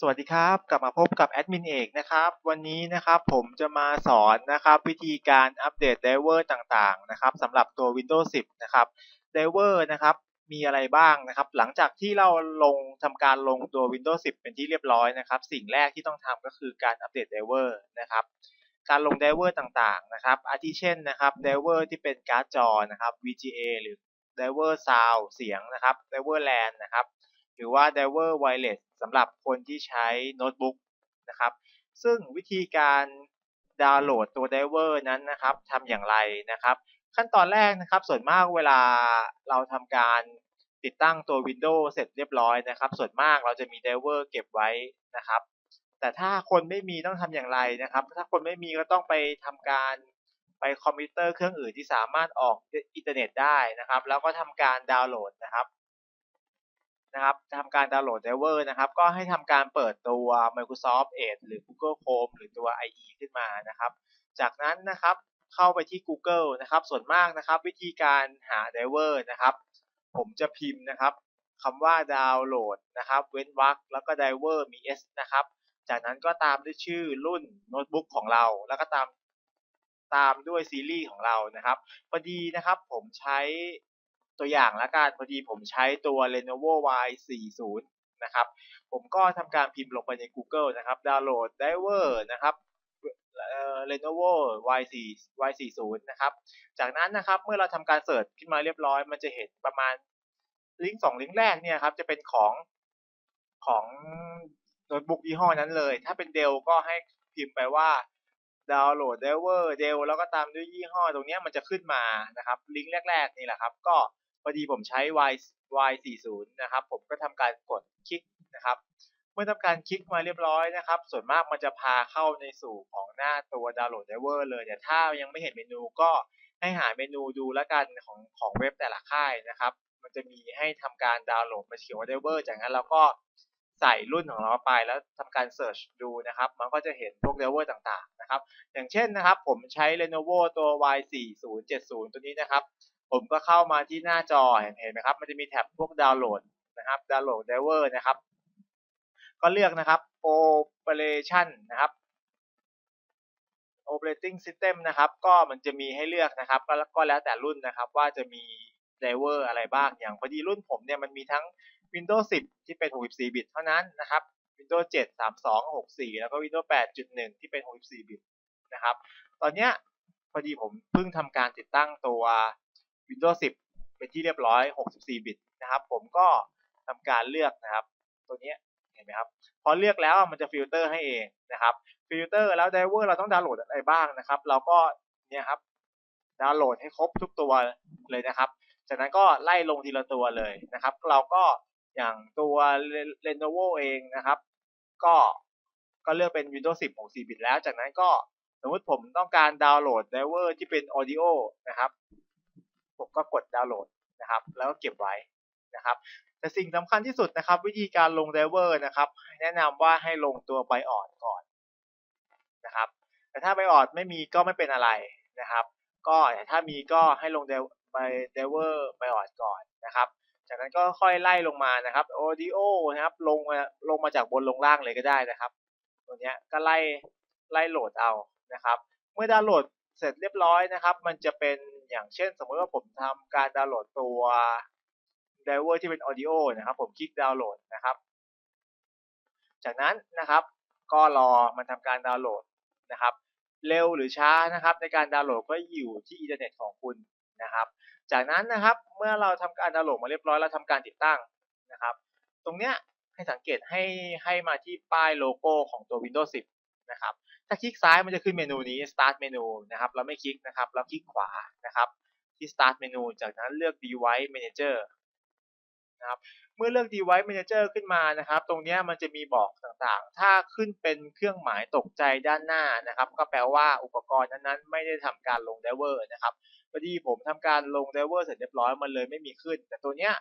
สวัสดีครับ กลับมาพบกับแอดมินเอกนะครับ วันนี้นะครับผมจะมาสอนนะครับวิธีการอัปเดตไดเวอร์ต่างๆนะครับสำหรับตัว Windows 10 นะครับไดเวอร์นะครับมีอะไรบ้างนะครับ หลังจากที่เราลงทำการลงตัว Windows 10 เป็นที่เรียบร้อยนะครับ สิ่งแรกที่ต้องทำก็คือการอัปเดตไดเวอร์นะครับ การลงไดเวอร์ต่างๆนะครับอาทิเช่นนะครับไดเวอร์ที่เป็นการ์ดจอนะครับ VGA หรือไดเวอร์ซาวเสียงนะครับไดเวอร์แลนนะครับ หรือว่า Diver Wireless สำหรับคนที่ใช้โน้ตบุ๊กนะครับ ซึ่งวิธีการดาวน์โหลดตัว Diver นั้นนะครับทำอย่างไรนะครับ ขั้นตอนแรกนะครับ ส่วนมากเวลาเราทำการติดตั้งตัว Windows เสร็จเรียบร้อยนะครับ ส่วนมากเราจะมี Diver เก็บไว้นะครับ แต่ถ้าคนไม่มีต้องทำอย่างไรนะครับ ถ้าคนไม่มีก็ต้องไปทำการไปคอมพิวเตอร์เครื่องอื่นที่สามารถออกอินเทอร์เน็ตได้นะครับ แล้วก็ทำการดาวน์โหลดนะครับ นะครับทำการดาวน์โหลด Driver นะครับ ก็ให้ทำการเปิดตัว Microsoft Edge หรือ Google Chrome หรือตัว IE ขึ้นมานะครับ จากนั้นนะครับเข้าไปที่ Google นะครับ ส่วนมากนะครับ วิธีการหา Driver นะครับ ผมจะพิมพ์นะครับคำว่าดาวน์โหลดนะครับ เว้นวรรคแล้วก็ Driver มี S นะครับ จากนั้นก็ตามด้วยชื่อรุ่นโน้ตบุ๊กของเรา แล้วก็ตามตามด้วยซีรีส์ของเรานะครับพอดีนะครับผมใช้ ตัวอย่างละกันพอดีผมใช้ตัว Lenovo Y40 นะครับ ผมก็ทำการพิมพ์ลงไปใน Google นะครับ ดาวน์โหลด Driver นะครับ Lenovo Y4 Y40 นะครับ จากนั้นนะครับเมื่อเราทำการเสิร์ชขึ้นมาเรียบร้อย มันจะเห็นประมาณลิงก์สองลิงก์แรกเนี่ยครับจะเป็นของของโน้ตบุ๊กยี่ห้อนั้นเลย ถ้าเป็นเดลก็ให้พิมพ์ไปว่าดาวน์โหลด Driver เดลแล้วก็ตามด้วยยี่ห้อตรงนี้มันจะขึ้นมานะครับ ลิงก์แรก ๆ นี่แหละครับ ก็ อดีผมใช้ Y Y40 นะครับ ผมก็ทำการกดคลิกนะครับ เมื่อทำการคลิกมาเรียบร้อยนะครับ ส่วนมากมันจะพาเข้าในสู่ของหน้าตัวดาวน์โหลดไดเวอร์เลยแต่ถ้ายังไม่เห็นเมนูก็ให้หาเมนูดูล้วกันของของเว็บแต่ละค่ายนะครับ มันจะมีให้ทำการดาวน์โหลดมาเขียนว่าไดเวอร์จากนั้นเราก็ใส่รุ่นของเราไปแล้วทำการเสิร์ชดูนะครับ มันก็จะเห็นพวกไดเวอร์ต่างๆนะครับ อย่างเช่นนะครับ ผมใช้ Lenovo ตัว Y4070 ตัวนี้นะครับ ผมก็เข้ามาที่หน้าจอเห็นเห็นไหมครับ มันจะมีแท็บพวกดาวน์โหลดนะครับดาวน์โหลดไดเวอร์นะครับ ก็เลือกนะครับ Operation นะครับ Operating System นะครับ ก็มันจะมีให้เลือกนะครับก็ก็แล้วแต่รุ่นนะครับว่าจะมีไดเวอร์อะไรบ้าง อย่างพอดีรุ่นผมเนี่ยมันมีทั้ง Windows 10 ที่เป็น 64 บิตเท่านั้นนะครับ Windows 7 32 64 แล้วก็ Windows 8.1 ที่เป็น 64 บิตนะครับ ตอนเนี้ยพอดีผมเพิ่งทำการติดตั้งตัว Windows 10 เป็นที่เรียบร้อย 64 บิตนะครับ ผมก็ทำการเลือกนะครับ ตัวนี้เห็นไหมครับ พอเลือกแล้วมันจะฟิลเตอร์ให้เองนะครับ ฟิลเตอร์แล้วไดเวอร์เราต้องดาวน์โหลดอะไรบ้างนะครับ เราก็เนี่ยครับดาวน์โหลดให้ครบทุกตัวเลยนะครับ จากนั้นก็ไล่ลงทีละตัวเลยนะครับ เราก็อย่างตัว Lenovo เองนะครับ ก็ก็เลือกเป็น Windows 10 64 บิตแล้ว จากนั้นก็สมมติผมต้องการดาวน์โหลดไดเวอร์ที่เป็น Audio นะครับ ผมก็กดดาวน์โหลดนะครับ แล้วก็เก็บไว้นะครับ แต่สิ่งสำคัญที่สุดนะครับ วิธีการลงไดเวอร์นะครับ แนะนำว่าให้ลงตัวไบออดก่อนนะครับ แต่ถ้าไบออดไม่มีก็ไม่เป็นอะไรนะครับ ก็ถ้ามีก็ให้ลงไบไดเวอร์ไบออดก่อนนะครับจากนั้นก็ค่อยไล่ลงมานะครับ audio นะครับลงมาลงมาจากบนลงล่างเลยก็ได้นะครับ ตัวนี้ก็ไล่ไล่โหลดเอานะครับ เมื่อดาวน์โหลดเสร็จเรียบร้อยนะครับ มันจะเป็น อย่างเช่น สมมติว่าผมทำการดาวน์โหลดตัวไดเวอร์ที่เป็น audio นะครับ ผมคลิกดาวน์โหลดนะครับ จากนั้นนะครับ ก็รอมันทำการดาวน์โหลดนะครับ เร็วหรือช้านะครับ ในการดาวน์โหลดก็อยู่ที่อินเทอร์เน็ตของคุณนะครับ จากนั้นนะครับเมื่อเราทำการดาวน์โหลดมาเรียบร้อยแล้วทำการติดตั้งนะครับ ตรงเนี้ยให้สังเกตให้ให้มาที่ป้ายโลโก้ของตัว Windows 10 นะครับ ถ้าคลิกซ้ายมันจะขึ้นเมนูนี้ Start เมนูนะครับ เราไม่คลิกนะครับ เราคลิกขวานะครับที่ Start เมนู จากนั้นเลือก Device Manager นะครับเมื่อเลือก Device Manager ขึ้นมานะครับ ตรงนี้มันจะมีบอกต่างๆ ถ้าขึ้นเป็นเครื่องหมายตกใจด้านหน้านะครับ ก็แปลว่าอุปกรณ์นั้นๆ ไม่ได้ทำการลงไดเวอร์นะครับพอดีผมทำการลงไดเวอร์เสร็จเรียบร้อยมันเลยไม่มีขึ้น แต่ตัวเนี้ย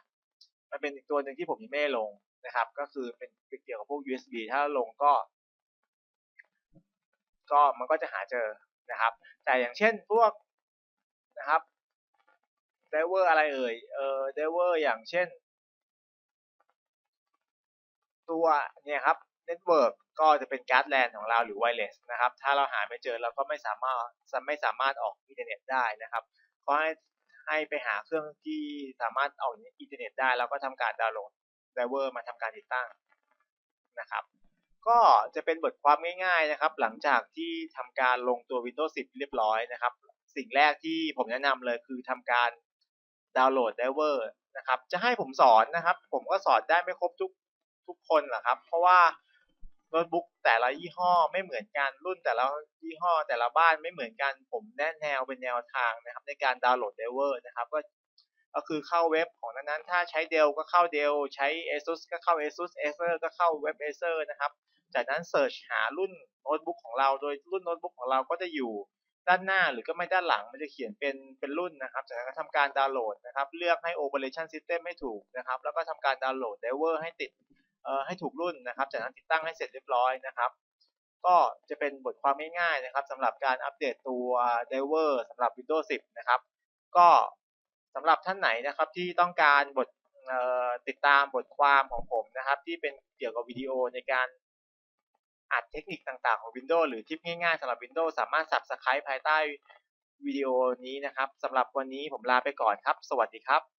มันเป็นอีกตัวหนึ่งที่ผมยังไม่ได้ลงนะครับ ก็คือเป็นเกี่ยวกับพวก USB ถ้าลงก็ ก็มันก็จะหาเจอนะครับ แต่อย่างเช่นพวกนะครับไดเวอร์อะไรเอ่ยเออไดเวอร์อย่างเช่น ตัวเนี่ยครับ Network ก็จะเป็นการ์ดแลนของเราหรือ Wireless นะครับ ถ้าเราหาไม่เจอเราก็ไม่สามารถไม่สามารถออกอินเทอร์เน็ตได้นะครับก็ให้ให้ไปหาเครื่องที่สามารถออกอินเทอร์เน็ตได้ แล้วก็ทำการดาวน์โหลดไดเวอร์มาทำการติดตั้งนะครับ ก็จะเป็นบทความง่าย ๆนะครับ หลังจากที่ทำการลงตัว Windows 10 เรียบร้อยนะครับ สิ่งแรกที่ผมแนะนำเลยคือทำการดาวน์โหลดไดรเวอร์นะครับ จะให้ผมสอนนะครับ ผมก็สอนได้ไม่ครบทุกทุกคนหรอกครับ เพราะว่าโน้ตบุ๊กแต่ละยี่ห้อไม่เหมือนกันรุ่นแต่ละยี่ห้อแต่ละบ้านไม่เหมือนกัน ผมแนะแนวเป็นแนวทางนะครับ ในการดาวน์โหลดไดรเวอร์นะครับ ก็ก็คือเข้าเว็บของนั้นๆ ถ้าใช้เดลก็เข้าเดลใช้ ASUS ก็เข้า ASUS Acer ก็เข้าเว็บ Acer นะครับ จากนั้นเสิร์ชหารุ่นโน้ตบุ๊กของเราโดยรุ่นโน้ตบุ๊กของเราก็จะอยู่ด้านหน้าหรือก็ไม่ด้านหลังมันจะเขียนเป็นเป็นรุ่นนะครับ จากนั้นก็ทำการดาวน์โหลดนะครับ เลือกให้ Operation System ให้ถูกนะครับ แล้วก็ทำการดาวน์โหลดไดเวอร์ให้ติดเอ่อให้ถูกรุ่นนะครับ จากนั้นติดตั้งให้เสร็จเรียบร้อยนะครับ ก็จะเป็นบทความง่ายๆนะครับสำหรับการอัปเดตตัวไดเวอร์สำหรับ Windows 10 นะครับ ก็สำหรับท่านไหนนะครับที่ต้องการบทติดตามบทความของผมนะครับ ที่เป็นเกี่ยวกับวิดีโอในการ อัดเทคนิคต่างๆของ Windows หรือทิปง่ายๆสำหรับ Windows สามารถ Subscribe ภายใต้วิดีโอนี้นะครับสำหรับวันนี้ผมลาไปก่อนครับ สวัสดีครับ